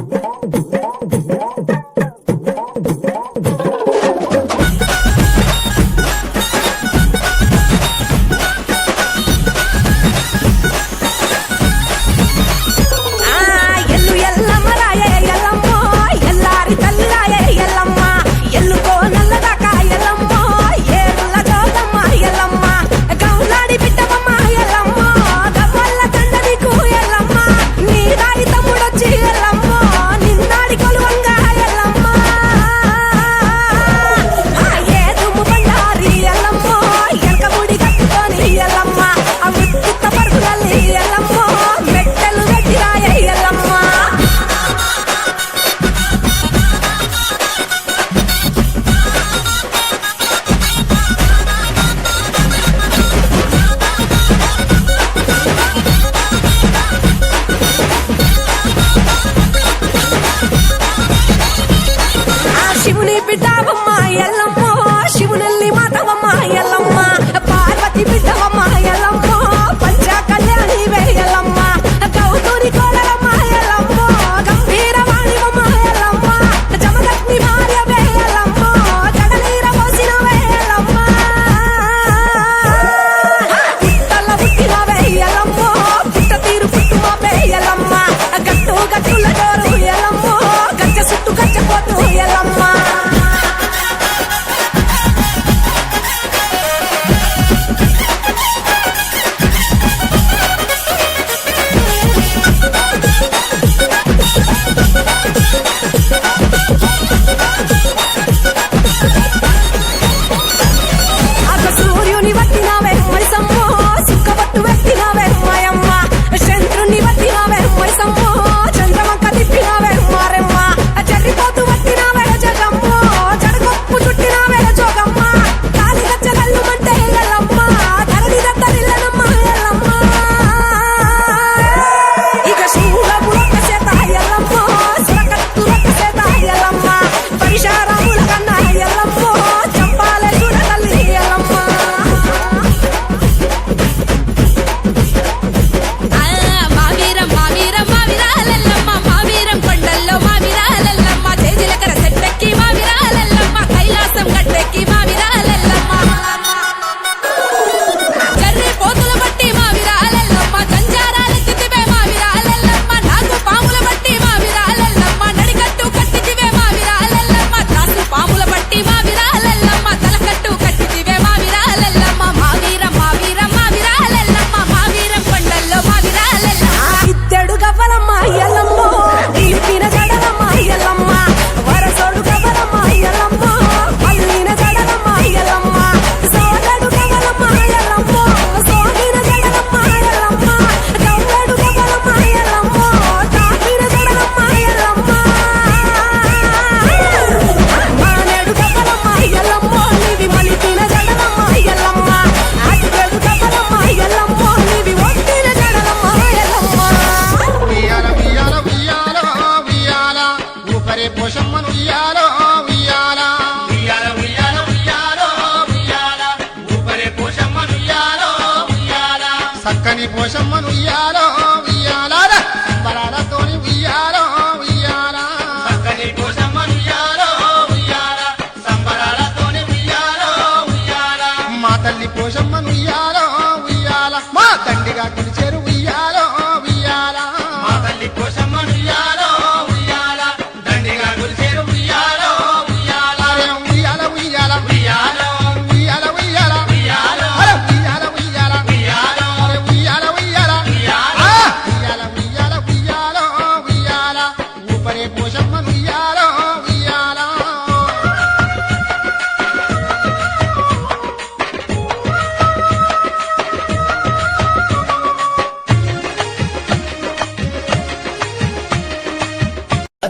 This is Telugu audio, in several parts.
Oh!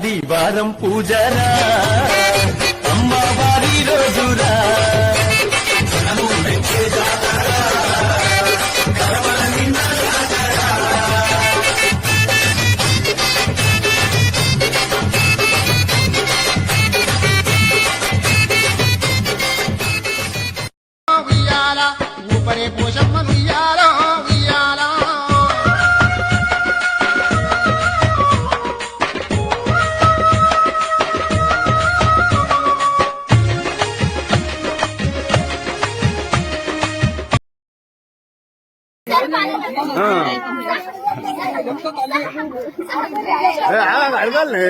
ఆదివారం పూజరా. అమ్మవారి రోజురా. అడగాలి.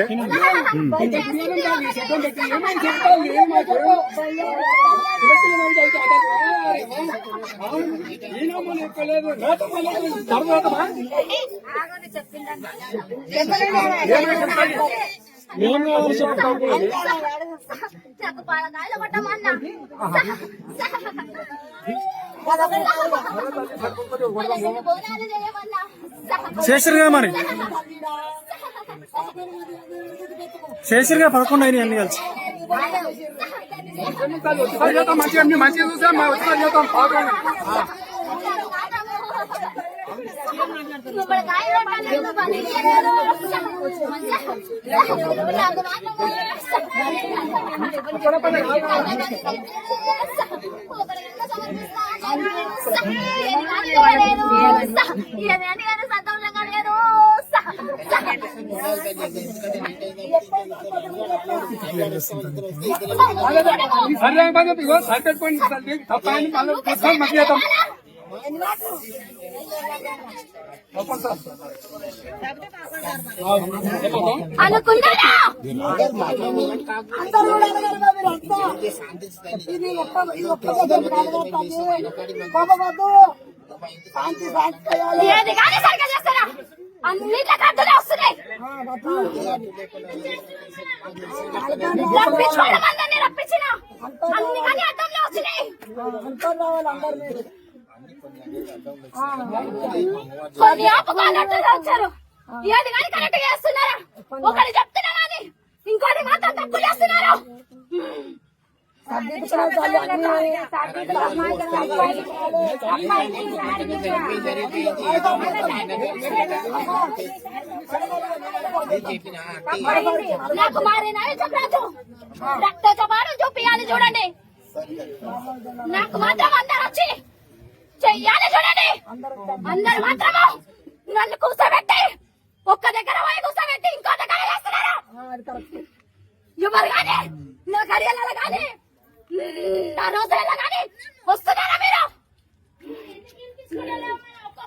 నాకు పాలకాయలు కదా మరి? చేసిరు పదకొండు అయినాయి అన్ని కలిసి. మంచిగా మంచిగా చూసా మా వచ్చిన చేద్దాం సరే పని మళ్ళీ అనుకున్నారా ఏది కానీ అన్నిట్ల కద్దులే వస్తున్నాయి. వచ్చారు ఏది కానీ కరెక్ట్ చేస్తున్నారా ఒకటి చెప్తున్నా కానీ ఇంకోటి మాత్రం తప్పు చేస్తున్నారు నాకు మారిన చెప్పరాదు రక్త చపారం చూపియాలి చూడండి నాకు మాత్రం అందరు వచ్చి చెయ్యాలి చూడండి అందరు మాత్రము నన్ను కూర్చోబెట్టి ఒక్క దగ్గర పోయి కూర్చోబెట్టి ఇంకో దగ్గర చేస్తున్నారు ఎవరు కానీ నా కడియాల కానీ నా రోజులలో కానీ వస్తున్నారా మీరు?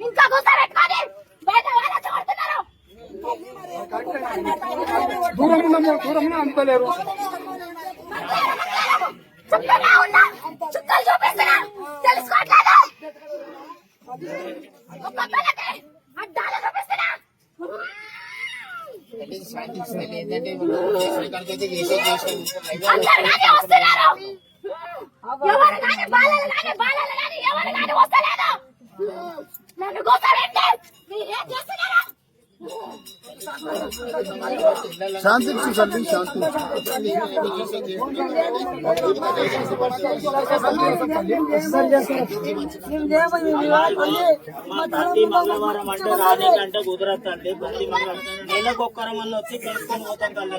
ఇంకా కూర్చోబెట్టుకొని బయట వాళ్ళ చూడుతున్నారు దూరం దూరం ఉన్నా అందుకోలేరు ఒక్క ఎవరు కానీ బాలలు కానీ బాలలు కానీ ఎవరు కానీ వస్తలేదు. నన్ను కూర్చోబెట్టి మీరేం చేస్తున్నారా? శాంతి చూసండి శాంతి ప్రతి మంగళవారం అంటే రాని కంటే కుదరదు అండి ప్రతి మంగళవారం నెలకు వచ్చి చేసుకొని పోతాం కల్లా